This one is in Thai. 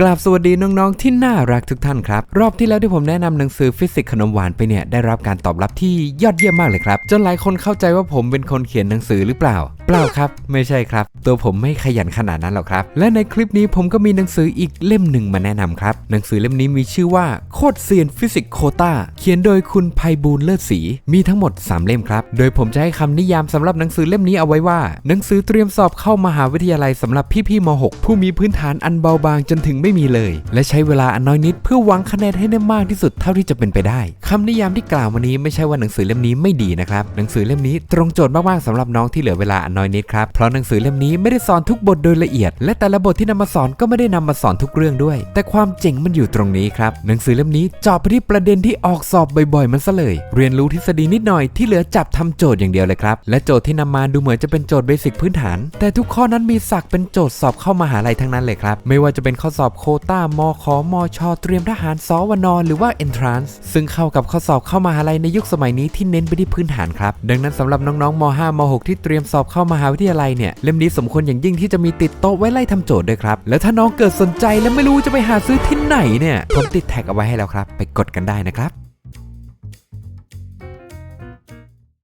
กราบสวัสดีน้องๆ ที่น่ารักทุกท่านครับ รอบที่แล้วที่ผมแนะนำหนังสือฟิสิกส์ขนมหวานไปเนี่ยได้รับการตอบรับที่ยอดเยี่ยมมากเลยครับ จนหลายคนเข้าใจว่าผมเป็นคนเขียนหนังสือหรือเปล่าเปล่าครับ ไม่ใช่ครับ ตัวผมไม่ขยันขนาดนั้นหรอกครับ และในคลิปนี้ผมก็มีหนังสืออีกเล่มหนึ่งมาแนะนำครับ หนังสือเล่มนี้มีชื่อว่าโคตรเซียนฟิสิกส์โคตาเขียนโดยคุณไพบูลเลิศศรีมีทั้งหมด 3 เล่มครับ โดยผมจะให้คำนิยามสำหรับหนังสือเล่มนี้เอาไว้ว่า หนังสือเตรียมสอบเข้ามหาวิทยาลัยสำหรับพี่ๆม .6 ผู้มีพื้นฐานอันเบาบางจนถึงไม่มีเลย และใช้เวลาอันน้อยนิด เพื่อหวังคะแนนให้ได้มากที่สุดเท่าที่จะเป็นไปได้คำนิยามที่กล่าวมานี้ไม่ใช่ว่าหนังสือเล่มนี้ไม่ดีนะครับหนังสือเล่มนี้ตรงโจทย์มากๆสำหรับน้องที่เหลือเวลาอันน้อยนิดครับ เพราะหนังสือเล่มนี้ไม่ได้สอนทุกบทโดยละเอียด และแต่ละบทที่นำมาสอนก็ไม่ได้นำมาสอนทุกเรื่องด้วย แต่ความเจ๋งมันอยู่ตรงนี้ครับ หนังสือเล่มนี้เจาะไปที่ประเด็นที่ออกสอบบ่อยๆ มันซะเลย เรียนรู้ทฤษฎีนิดหน่อยที่เหลือจับทำโจทย์อย่างเดียวเลยครับ และโจทย์ที่นำมาดูเหมือนจะเป็นโจทย์เบสิกพื้นฐาน แต่ทุกข้อนั้นมีศักเป็นโจทย์สอบเข้ามหาลัยทั้งนั้นเลยครับ ไม่ว่าจะเป็นข้อสอบโคต้ามขมชเตรียมทหารสวนหรือว่า entrance ซึ่งเข้ากับข้อสอบเข้ามหาลัยในยุคสมัยนี้ที่เน้นไปที่พื้นฐานครับ ดังนั้นสำหรับน้องๆม 5 ม 6 ที่เตรียมสอบเข้ามหาวิทยาลัยเนี่ยเล่มนี้สมควรอย่างยิ่งที่จะมีติดโต๊ะไว้ไล่ทำโจทย์ด้วยครับ แล้วถ้าน้องเกิดสนใจและไม่รู้จะไปหาซื้อที่ไหนเนี่ยผมติดแท็กเอาไว้ให้แล้วครับ ไปกดกันได้นะครับ